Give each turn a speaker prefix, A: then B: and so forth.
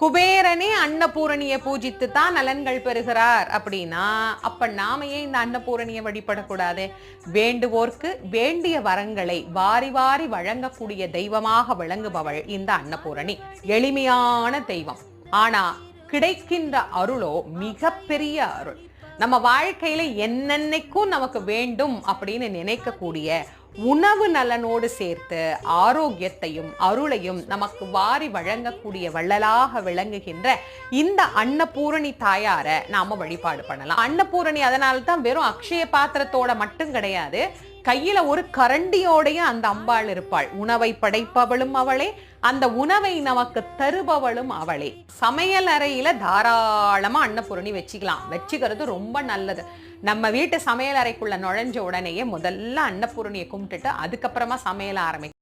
A: குபேரனே அன்னபூரணியை பூஜித்து தான் நலன்கள் பெறுகிறார். அப்படின்னா அப்ப நாம ஏன் இந்த அன்னபூரணியை வழிபடக்கூடாது? வேண்டுவோர்க்கு வேண்டிய வரங்களை வாரி வாரி வழங்கக்கூடிய தெய்வமாக விளங்குபவள் இந்த அன்னபூரணி. எளிமையான தெய்வம். ஆனா கிடைக்கின்ற அருளோ மிகப்பெரிய அருள். நம்ம வாழ்க்கையில என்னென்னைக்கும் நமக்கு வேண்டும் அப்படின்னு நினைக்கக்கூடிய உணவு நலனோடு சேர்த்து ஆரோக்கியத்தையும் அருளையும் நமக்கு வாரி வழங்கக்கூடிய வள்ளலாக விளங்குகின்ற இந்த அன்னபூரணி தாயாரை நாம வழிபாடு பண்ணலாம். அன்னபூரணி அதனால தான் வெறும் அக்ஷய பாத்திரத்தோட மட்டும் கிடையாது கையில ஒரு கரண்டியோடைய அந்த அம்பாள் இருப்பாள். உணவை படைப்பவளும் அவளே அந்த உணவை நமக்கு தருபவளும் அவளே. சமையல் அறையில தாராளமா அன்னபூரணி வச்சுக்கலாம். வச்சுக்கிறது ரொம்ப நல்லது. நம்ம வீட்டு சமையல் அறைக்குள்ள நுழைஞ்ச உடனேயே முதல்ல அன்னபூரணியை கும்பிட்டுட்டு அதுக்கப்புறமா சமையல் ஆரம்பிக்கும்